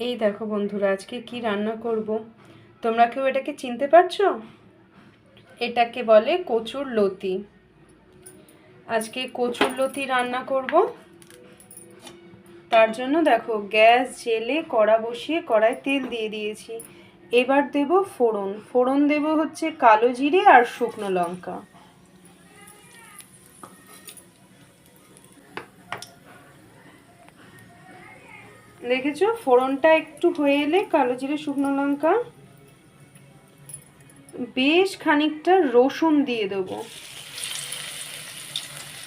এই দেখো বন্ধুরা, আজকে কি রান্না করব? তোমরা কেউ এটাকে চিনতে পারছ? এটাকে বলে কচুর লতি। আজকে কচুর লতি রান্না করব। তার জন্য দেখো, গ্যাস, জেলে, কড়া বসিয়ে কড়ায় তেল দিয়ে দিয়েছি। এবার দেব ফোড়ন। ফোড়ন দেব হচ্ছে কালো জিরে আর শুকনো লঙ্কা। দেখেছ? ফোড়নটা একটু হয়ে এলে কালো জিরে, শুকনো লঙ্কা, বেশ খানিকটা রসুন দিয়ে দেবো।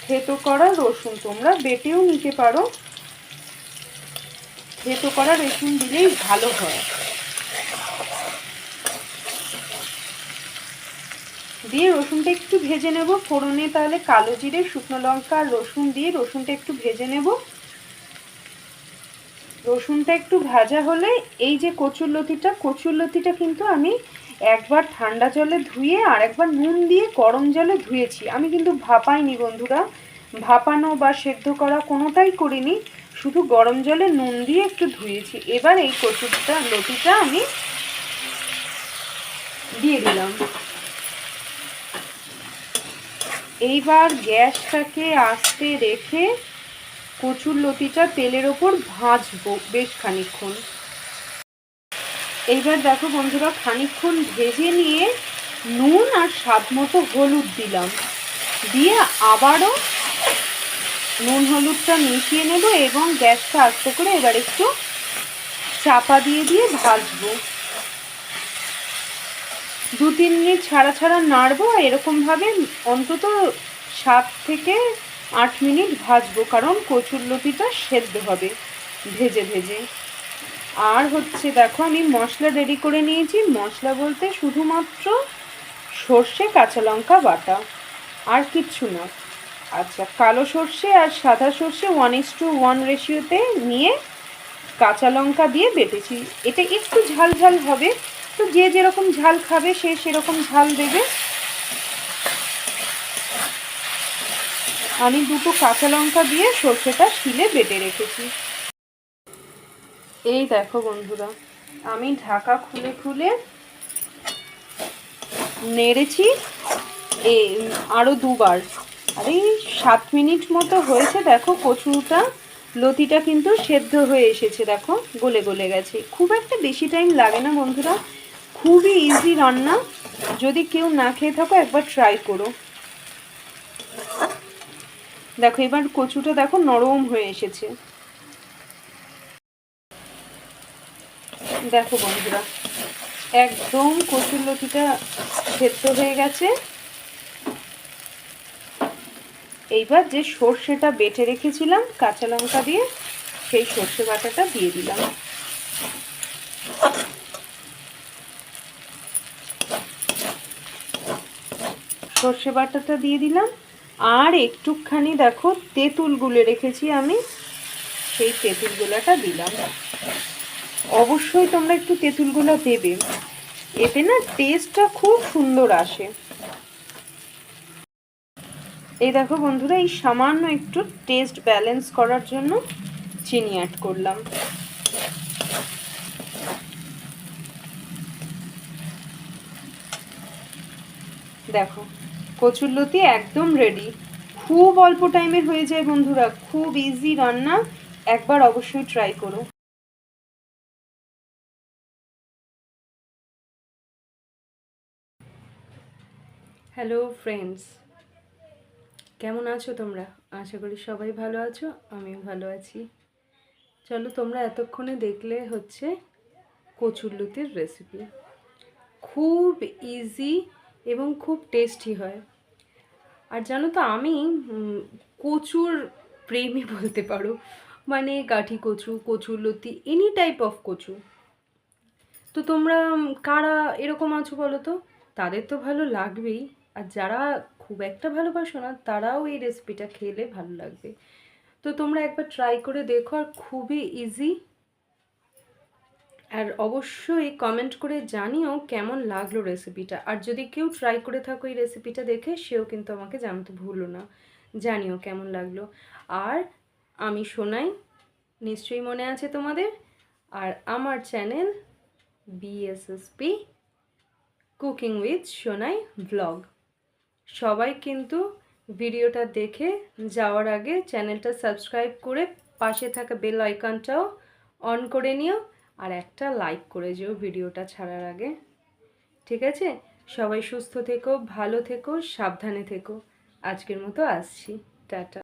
থেতো করা রসুন, তোমরা বেটেও নিতে পারো। থেতো করা রসুন দিলেই ভালো হয়। দিয়ে রসুনটা একটু ভেজে নেব ফোড়নে, তাহলে কালো জিরে, শুকনো লঙ্কা আর রসুন দিয়ে রসুনটা একটু ভেজে নেব। রসুনটা একটু ভাজা হলে এই যে কচুর লতিটা কচুর লতিটা কিন্তু আমি একবার ঠান্ডা জলে ধুয়ে আর একবার নুন দিয়ে গরম জলে ধুয়েছি। আমি কিন্তু ভাপাইনি বন্ধুরা। ভাপানো বা সেদ্ধ করা কোনোটাই করিনি। শুধু গরম জলে নুন দিয়ে একটু ধুয়েছি। এবার এই কচুরটা লতিটা আমি দিয়ে দিলাম। এইবার গ্যাসটাকে আস্তে রেখে কচুর লতিটা তেলের ওপর ভাজবো বেশ খানিক্ষণ এইবার দেখো বন্ধুরা খানিক্ষণ ভেজে নিয়ে নুন আর স্বাদ মতো হলুদ দিলাম। দিয়ে আবারও নুন হলুদটা মিশিয়ে নেব এবং গ্যাসটা আস্তে করে এবার একটু চাপা দিয়ে দিয়ে ভাজবো। দু তিন মিনিট ছাড়া ছাড়া নাড়বো এরকমভাবে অন্তত সাত থেকে আট মিনিট ভাজবো, কারণ কচুর লতিটা সেদ্ধ হবে, ভেজে ভেজে। আর হচ্ছে দেখো, আমি মশলা রেডি করে নিয়েছি। মশলা বলতে শুধুমাত্র সর্ষে, কাঁচা লঙ্কা বাটা, আর কিচ্ছু না। আচ্ছা কালো সর্ষে আর সাদা সর্ষে ওয়ান ইস টু ওয়ান রেশিওতে নিয়ে কাঁচা লঙ্কা দিয়ে বেটেছি। এটা একটু ঝাল ঝাল হবে, তো যে যেরকম ঝাল খাবে, সে সেরকম ঝাল দেবে। আমি দুটো কাঁচা লঙ্কা দিয়ে সর্ষেটা শিলে বেটে রেখেছি। এই দেখো বন্ধুরা, আমি ঢাকা খুলে খুলে নেড়েছি, এ আরও দুবার। আর এই সাত মিনিট মতো হয়েছে, দেখো কচুটা, লতিটা কিন্তু সেদ্ধ হয়ে এসেছে, দেখো, গলে গলে গেছে। খুব একটা বেশি টাইম লাগে না বন্ধুরা, খুবই ইজি রান্না। যদি কেউ না খেয়ে থাকো, একবার ট্রাই করো। দেখো, এবার কচুটা দেখো নরম হয়ে এসেছে। দেখো বন্ধুরা, একদম কচুর লতিটা সেদ্ধ হয়ে গেছে। এইবার যে সর্ষেটা বেটে রেখেছিলাম কাঁচা লঙ্কা দিয়ে, সেই সর্ষে বাটাটা দিয়ে দিলাম। সর্ষে বাটাটা দিয়ে দিলাম। আর একটুখানি দেখো তেঁতুল গুলে রেখেছি আমি। সেই তেঁতুল গুলাটা দিলাম। অবশ্যই তোমরা একটু তেঁতুলগুলো দেবে। এতে না টেস্টটা খুব সুন্দর আসে। এই দেখো বন্ধুরা, এই সামান্য একটু টেস্ট ব্যালেন্স করার জন্য চিনি অ্যাড করলাম। দেখো কচুরলতি একদম রেডি খুব অল্প টাইমে হয়ে যায় বন্ধুরা, খুব ইজি রান্না, একবার অবশ্যই ট্রাই করো। হ্যালো ফ্রেন্ডস কেমন আছো তোমরা? আশা করি সবাই ভালো আছো, আমিও ভালো আছি। চলো তোমরা এতক্ষণে দেখলে হচ্ছে কচুরলতির রেসিপি খুব ইজি এবং খুব টেস্টি হয়। আর জানো তো আমি কচুর প্রেমী বলতে পারো। মানে কাঠি কচু কচুর লতি এনি টাইপ অফ কচু। তো তোমরা কারা এরকম আছো বলো তো? তাদের তো ভালো লাগবেই। আর যারা খুব একটা ভালোবাসো না, তারাও এই রেসিপিটা খেলে ভালো লাগবে। তো তোমরা একবার ট্রাই করে দেখো, আর খুবই ইজি আর অবশ্যই কমেন্ট করে জানিও কেমন লাগল রেসিপিটা আর যদি কেউ ট্রাই করে থাকো এই রেসিপিটা দেখে, সেও কিন্তু আমাকে জানতে ভুলো না। জানিও কেমন লাগল। আর আমি শোনাই নিশ্চয়ই মনে আছে তোমাদের? আর আমার channel BSSP cooking with Sonai blog সবাই কিন্তু ভিডিওটা দেখে যাওয়ার আগে চ্যানেলটা সাবস্ক্রাইব করে পাশে থাকা বেল আইকনটাও অন করে নিও। আর একটা লাইক করে যেও ভিডিওটা ছাড়ার আগে। ঠিক আছে? সবাই সুস্থ থেকো, ভালো থেকো, সাবধানে থেকো। আজকের মতো আসছি। টাটা।